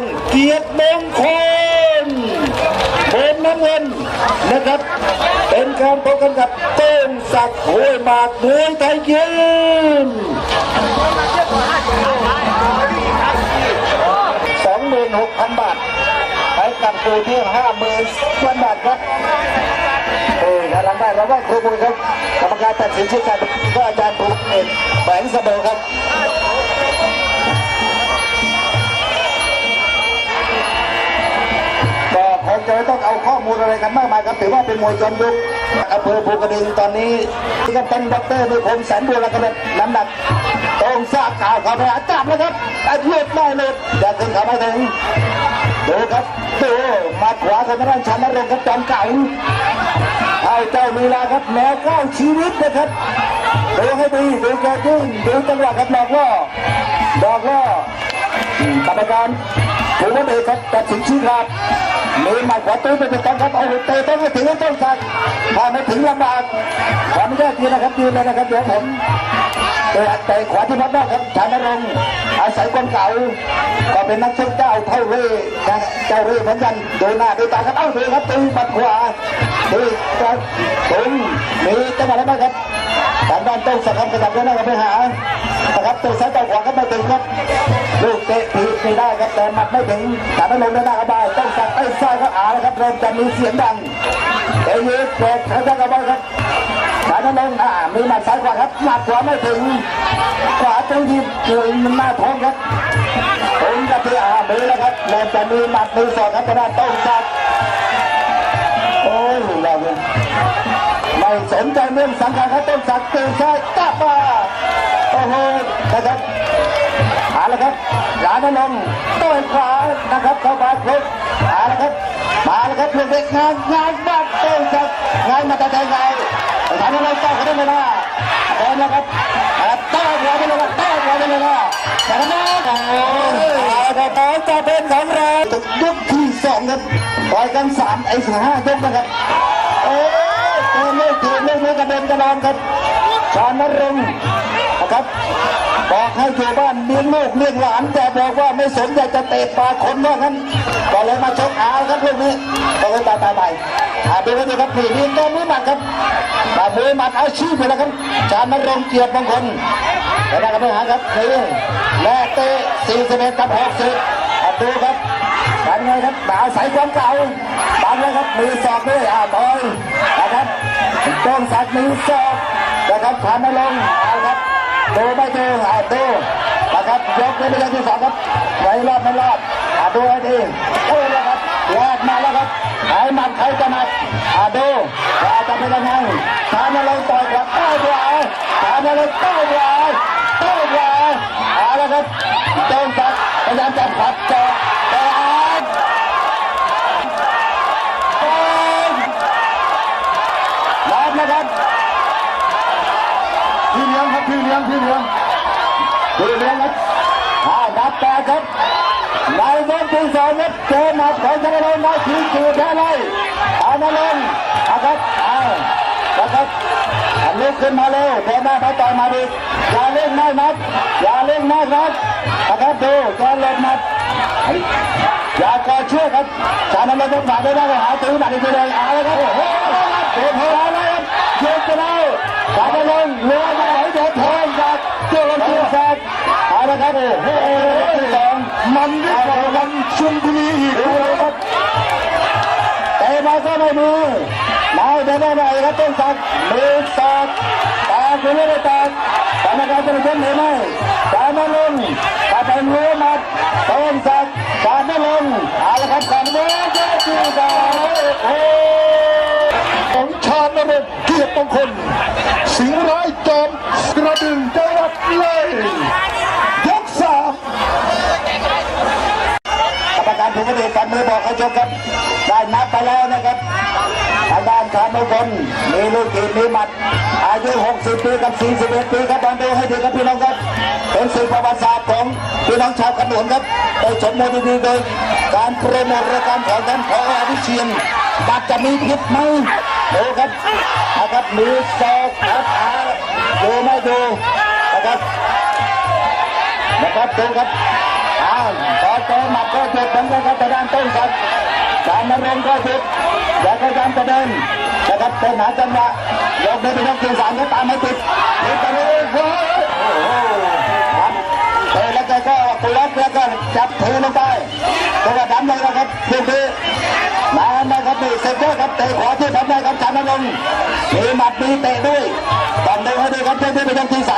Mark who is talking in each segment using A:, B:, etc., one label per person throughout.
A: งเกียรติมงคลเป็นน้ำเงินนะครับ เป็นการพบกันกับเต้นศักดิ์ห้วยหมากมวยไทยยิมสองหมื่นหกพันบาทไปกับครูเที่ยงห้าหมื่นพันบาทครับเออกำลังได้แล้วว่าครูบุญครับกรรมการตัดสินชี้ขาดก็อาจารย์ภูมิเอกแฝงเสมอครับ จะไม่ต้องเอาข้อมูลอะไรกันมากมายครับถือว่าเป็นมวยจอมยุทธอำเภอภูกระดึงตอนนี้ที่ก็เป็นด็อกเตอร์นิคมแสนบัวแล้วก็น้ำหนักตรงทราบข่าวเขาไปหาจับแล้วครับอายุดไม่หลุดอยากขึ้นเขาไม่ถึงดูครับดูมาขวาทางด้านชันนรงค์ครับจอมเก่าเอาเจ้าลีลาครับแนวเก้าชีวิตนะครับดูให้ดีดูแกยิ่งดูจังหวะครับหลอกล่อดอกล่อกรรมการ ถือว่าเด็กครับตัดสินชี้ขาดมีหมัดขวาตื้อไปเป็นกองครับเอาเตะต้องให้ถึงต้องสักถ้าไม่ถึงลำบากขออนุญาตยืนนะครับยืนเลยนะครับเดี๋ยวผม เตะเตะขวาที่พัดได้ครับชานรงค์อาศัยคนเก่าก็เป็นนักชกเจ้าเท่าเร่นะเจ้าเร่เหมือนกันดูหน้าดูตาครับเอ้าดูครับตีปัดขวาตีครับถึงมีจังหวะอะไรบ้างครับทางด้านต้องสักครับกระดับด้วนะครับไปหานะครับเตะซ้ายต่อขวาก็ไม่ถึงครับลูกเตะผิดไม่ได้ครับแต่หมัดไม่ถึงแต่ไม่ลงได้หน้ากระบายต้องสั่งไอ้ซ้ายก็อาแล้วครับเริ่มจะมีเสียงดังเอยืดเตะเขาจะกระบาครับ นั้นลงอ่ามีหมัดซ้ายขวาครับหมัดขวาไม่ถึง ขวาตรงที่ถึงหน้าท้องครับผมจะที่อามือแล้วครับเริ่มจะมีหมัดมือสองครับแต่ด้านต้องสั่งโอ้ยเราเนี่ยไม่สนใจเรื่องสังขารครับต้องสั่งตื่นซ้ายตับมาโอ้โหนะครับเอาละครับหลานนงต้นขวานะครับเข้ามาครบเอาละครับ มาแล้วครับเพื่อนเด็กงานงานบ้านเต้นครับงานมาแต่ไงหลานนงต้อนเขาได้เลยนะเดินแล้วครับต้อนหัวไปเลยนะต้อนหัวไปเลยนะแต่ก็ไม่โอ้เอาละครับจะเป็นของเรายกที่สองครับต่อยกันสามไอ้สี่ห้ายกนะครับโอ้เตะเล่นเตะเล่นเล่นกระเด็นกระดอนครับชานรงค์นะครับบอกให้อยู่บ้า นเลี้ยงลูกเลี้ยงหลานแต่บอกว่าไม่สนอยากจะเตะปากคนว่างั้นก็เลยมาชกเอาครับลูกนี้ก็เลยตายตายไปอ่าดูไว้ดีครับนี่นี่ตัวมือหมัดครับแต่มือหมัดอาชีพเลยนะครับจานนรงเกียรติมงคลแต่ได้กันไม่หาครับนี่แม่เตะ41กับ60อะดูครับการไงครับอาศัยความเก่าบางเลยครับมีศอกด้วยอ่าบอยนะครับต้องสักมีศอกนะครับจานนรงเอาครับดูไม่ดูอ่าดู นะครับยกนี้เป็นย่างที่สองครับไหวรอดไม่รอดอ่าดูให้ดีโอ้แล้วครับแลกมาแล้วครับใครหมัดใครจะหมัดอ่าดูว่าจะเป็นยังไงทานอะไรต่อยกับเต้าขวาทานอะไรเต้าขวาเต้าขวาเอาละครับโจงสักพยายามจะผัดจาะแต่อ่านโอ้ยรับนะครับพี่เลี้ยงครับพี่เลี้ยงพี่เลี้ยง พี่เลี้ยงครับอ่านับแต่ครับในยกที่สองครับเจอหมัดของธนรงค์ได้ทีจีแพ้เลยอานาลงนะครับเอานะครับอันลุกขึ้นมาเร็วเดินหน้าไปต่อยมาดีอย่าเล่นมากนักอย่าเล่นมากนักนะครับดูแกหลบหมัดอย่ากอดเชื่อครับจานนั้นต้องผ่านได้ได้หาตื้อหมัดอีกทีเลยเอาเลยครับโอ้โหเต็มหัวเลยครับเยืนไปแล้วจานนั้นเรือมาไหนเดินทางจากเจ้าลำตัวแซ ดเอาละครับโอ้โหที่สองมันยิ่งกว่าวันชลบุรีอีกครับเตะมาก็ไม่มีนาเดินได้ไหมครับต้นสักมือสอดตาคุณไม่ได้ตากกรรมการเป็นหรือไม่การไม่ลงถ้าเป็นรู้มัดต้นสักกาไม่ลงเอาละครับการเดินเจ้าที่สอง
B: ของชาญนรงค์เกียรติมงคล สิงห์ร้ายจอมกระดึงจังหวัดเลยยกสาม
A: กรรม การถูกไม่ดีกันมือบอกให้ชกครับได้นับไปแล้วนะครับทางด้านชาญมงคลมีลูกกีมีหมัด อายุ 60 ปีกับ 41 ปีครับบอลดูให้ดีครับพี่น้องครับ เป็นสื่อประวัติศาสตร์ของพี่น้องชาวขนุนครับได้ชมมวยดีๆโดยการโปรโมทรายการของท่านพอวิเชียนบัตรจะมีพิษไหมดูครับนะครับมีศอกครับอาดูไม่ดูนะครับนะครับดูครับ อ้าวพอเจอหมัดก็หยุดเหมือนกันครับทางด้านต้นสัตว์การนรงก็หยุดแล้วก็ยังจะเดินนะครับเป็นหาจังหวะยกได้เป็นยกที่สามก็ตามไม่ติดติดกันเลยโอ้โหครับเตะแล้วก็กุล็อกแล้วก็จับเทลงไปตัวดำเลยนะครับเพื่อนพี่มานะครับนี่เซ็ตเตอร์ครับเตะขวาที่ทำได้ครับชานรงค์มีหมัดมีเตะด้วยต้องดูให้ดีครับเพื่อนพี่เป็นยกที่สาม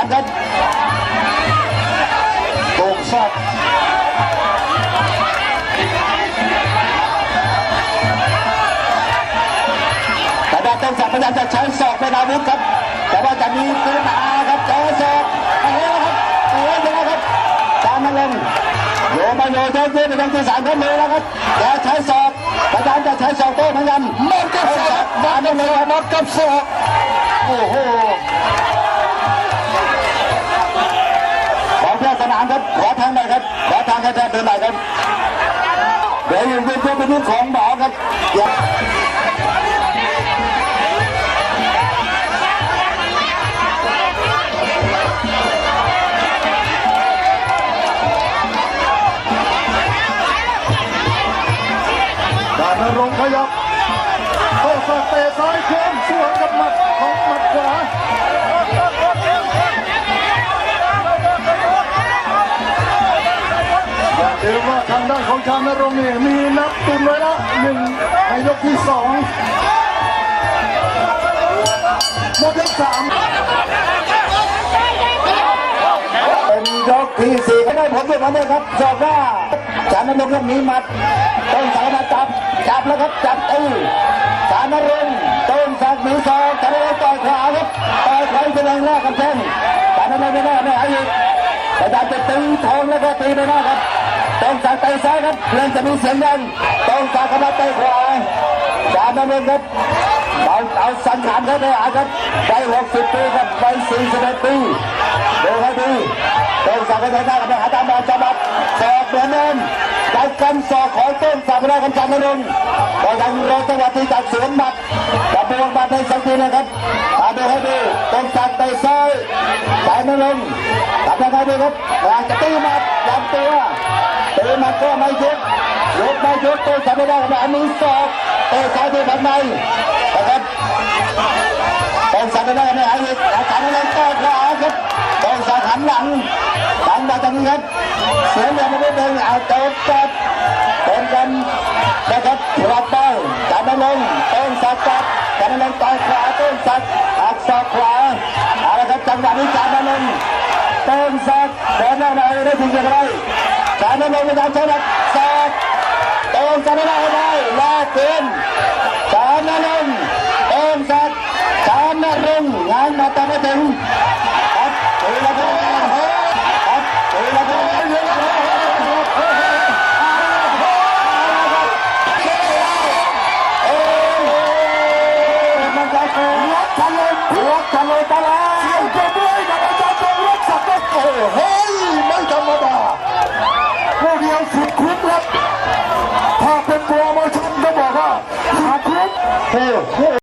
A: ยายามจะใช้ศอกเป็นอาวุธครับ แต่ว่าจะมีตีนาครับเจอศอกเอ๋ครับเอ๋ยังไงครับจานนังโยมาโยเจอเจอเป็นยังที่สามครับเลยนะครับแกใช้ศอกพยายามจะใช้ศอกโต้เหมือนกัน
B: หมดกับศอกหมดกับศอกหมดกับศอกโอ้โห
A: ของเพื่อนสนามครับขอทางหน่อยครับขอทางแค่เดินหน่อยครับเดี๋ยวอยู่เป็นเพื่อนเป็นที่ของหมอครับ
B: ทางด้านของชานรงค์นี่มีนับตุนไว้ละหนึ่งในยกที่สองหมดยกสาม
A: เป็นยกที่สี่ก็ได้ผลด้วยกันเลยครับจอบว่าจานนรงค์ครับมีหมัดต้นสายมาจับจับแล้วครับจับตีจานนรงค์ต้นสักดิ์มีศอกจานนรงค์ต่อยขวาครับต่อยขวาแสดงแรกกับแข้งจานนรงค์ไม่ได้ไม่หายอีกพยายามจะตีทองแล้วก็ตีไปหน้าครับ ต้นสักดิ์เตะซ้ายครับเริ่มจะมีเสียงดังต้นสักกำลังเตะขวาจานนรงค์ครับเอาเอาสังขารเขาไปหาครับไปหกสิบปีครับไปสี่สิบเอ็ดปีดูให้ดีต้นสักดิ์ก็ได้กับหาตามบอลจับสอกเหมือนเดิมยัดกันสอกของต้นสักดิ์ไม่ได้กันจันทร์นงก็ยังรอจังหวะที่จากสวนหมัดจับบวงบัดในสักทีนะครับมาดูให้ดีต้นสักดิ์เตะซ้ายสายนรงค์ทำยังไงดีครับอยากจะตีมัดยันตัว เตีหมัดก็ไม่ยุดยกไม่ยุดต้สักดิ์ไม่ได้กับอันนี้สอกเตะซ้ายที่ทางในนะครับต้องสั่ได้ไหมไอ้อีกอาจารย์เล่นต่อขวาครับต้องสั่งหันหลังหลังมาตรงนี้ครับเสียงอย่างไม่ได้เอาเติมจับเป็นกันนะครับปรับไปจานลงต้นสักจับจานลงต่อยขวาต้นสักอักศอกขวาเอาละครับจังหวะนี้จานลงต้นสักเดินหน้ามาได้ถึงอย่างไร สารนรงค์ดามชนะแสกเติมสารนาได้ลากเกินสารนรงค์เติมแสกสารนรงค์งานมาตามไม่ถึงครับถือระเบิดครับถือระเบิด
B: ทะลุ
A: ทะลุ